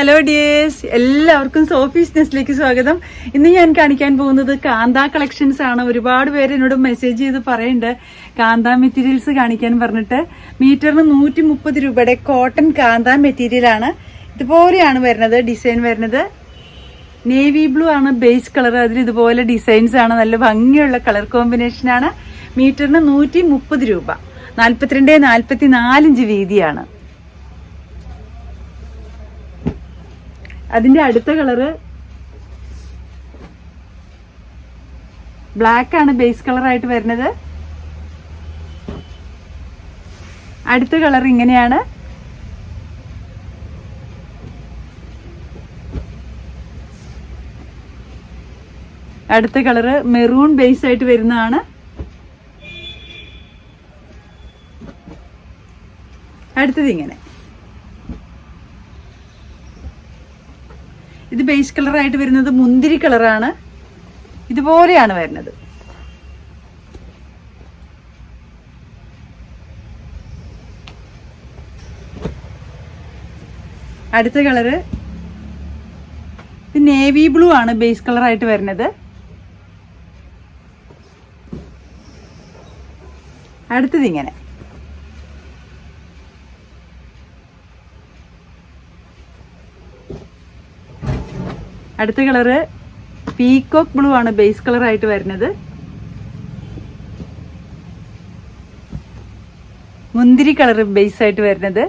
Hello dears എല്ലാവർക്കും Sophie's നെസ്റ്റിലേക്ക് സ്വാഗതം. ഇന്ന് ഞാൻ കാണിക്കാൻ പോകുന്നത് കാന്ത കളക്ഷൻസ് ആണ്. ഒരുപാട് പേര് എന്നോട് മെസ്സേജ് ചെയ്ത് പറയുന്നുണ്ട് കാന്ത മെറ്റീരിയൽസ് കാണിക്കാൻ പറഞ്ഞിട്ട്. മീറ്ററിന് നൂറ്റി മുപ്പത് രൂപയുടെ കോട്ടൺ കാന്ത മെറ്റീരിയൽ ആണ്. ഇതുപോലെയാണ് വരുന്നത് ഡിസൈൻ വരുന്നത്. നേവി ബ്ലൂ ആണ് ബേസ് കളർ അതിൽ ഇതുപോലെ ഡിസൈൻസ് ആണ്. നല്ല ഭംഗിയുള്ള കളർ കോമ്പിനേഷൻ ആണ്. മീറ്ററിന് നൂറ്റി മുപ്പത് രൂപ. നാൽപ്പത്തിരണ്ട് നാൽപ്പത്തി നാലിഞ്ച് വീതിയാണ്. അതിന്റെ അടുത്ത കളറ് ബ്ലാക്ക് ആണ് ബേസ് കളറായിട്ട് വരുന്നത്. അടുത്ത കളർ ഇങ്ങനെയാണ്. അടുത്ത കളറ് മെറൂൺ ബേസ് ആയിട്ട് വരുന്നതാണ്. അടുത്തത് ഇങ്ങനെ. ഇത് ബേസ് കളറായിട്ട് വരുന്നത് മുന്തിരി കളറാണ് ഇതുപോലെയാണ് വരുന്നത്. അടുത്ത കളറ് ഇത് നേവി ബ്ലൂ ആണ് ബേസ് കളറായിട്ട് വരുന്നത്. അടുത്തത് ഇങ്ങനെ. അടുത്ത കളറ് പീകോക്ക് ബ്ലൂ ആണ് ബേസ് കളറായിട്ട് വരുന്നത്. മുന്തിരി കളർ ബേസ് ആയിട്ട് വരുന്നത്.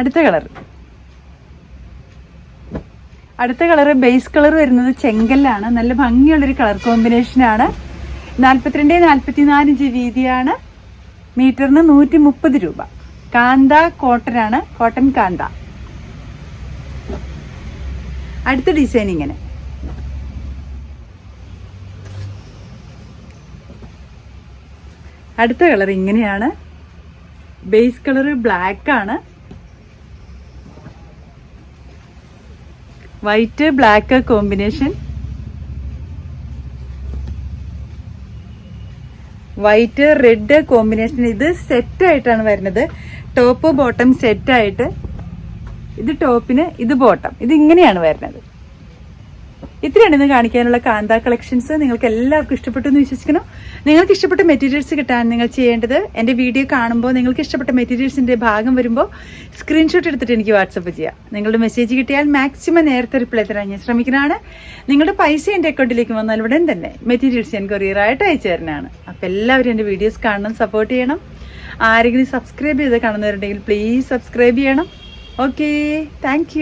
അടുത്ത കളർ അടുത്ത കളർ ബേസ് കളർ വരുന്നത് ചെങ്കല്ലാണ്. നല്ല ഭംഗിയുള്ളൊരു കളർ കോമ്പിനേഷനാണ് നാൽപ്പത്തിരണ്ട് നാൽപ്പത്തിനാല് ഇഞ്ച് വീതിയാണ്. മീറ്ററിന് നൂറ്റി മുപ്പത് രൂപ. കാന്ത കോട്ടൺ ആണ് കോട്ടൺ കാന്ത. അടുത്ത ഡിസൈൻ ഇങ്ങനെ. അടുത്ത കളർ ഇങ്ങനെയാണ്. ബേസ് കളർ ബ്ലാക്ക് ആണ്. White black combination white red combination ഇത് സെറ്റ് ആയിട്ടാണ് വരുന്നത്. ടോപ്പ് ബോട്ടം സെറ്റ് ആയിട്ട് ഇത് ടോപ്പിന് ഇത് ബോട്ടം ഇത് ഇങ്ങനെയാണ് വരുന്നത്. ഇത്രയാണ് ഇന്ന് കാണിക്കാനുള്ള കാന്ത കളക്ഷൻസ് നിങ്ങൾക്ക് എല്ലാവർക്കും ഇഷ്ടപ്പെട്ടു എന്ന് വിശ്വസിക്കണം നിങ്ങൾക്ക് ഇഷ്ടപ്പെട്ട മെറ്റീരിയൽസ് കിട്ടാൻ നിങ്ങൾ ചെയ്യേണ്ടത് എന്റെ വീഡിയോ കാണുമ്പോൾ നിങ്ങൾക്ക് ഇഷ്ടപ്പെട്ട മെറ്റീരിയൽസിന്റെ ഭാഗം വരുമ്പോൾ സ്ക്രീൻഷോട്ട് എടുത്തിട്ട് എനിക്ക് വാട്സപ്പ് ചെയ്യാം. നിങ്ങളുടെ മെസ്സേജ് കിട്ടിയാൽ മാക്സിമം നേരത്തെ റിപ്ലൈ തരാൻ ഞാൻ ശ്രമിക്കുന്നതാണ്. നിങ്ങളുടെ പൈസ എന്റെ അക്കൗണ്ടിലേക്ക് വന്നാൽ ഉടൻ തന്നെ മെറ്റീരിയൽസ് ഞാൻ കൊറിയറായിട്ട് അയച്ചു തരുന്നതാണ് അപ്പോൾ എല്ലാവരും എന്റെ വീഡിയോസ് കാണണം സപ്പോർട്ട് ചെയ്യണം. ആരെങ്കിലും സബ്സ്ക്രൈബ് ചെയ്ത് കാണുന്നവരുണ്ടെങ്കിൽ പ്ലീസ് സബ്സ്ക്രൈബ് ചെയ്യണം. Okay thank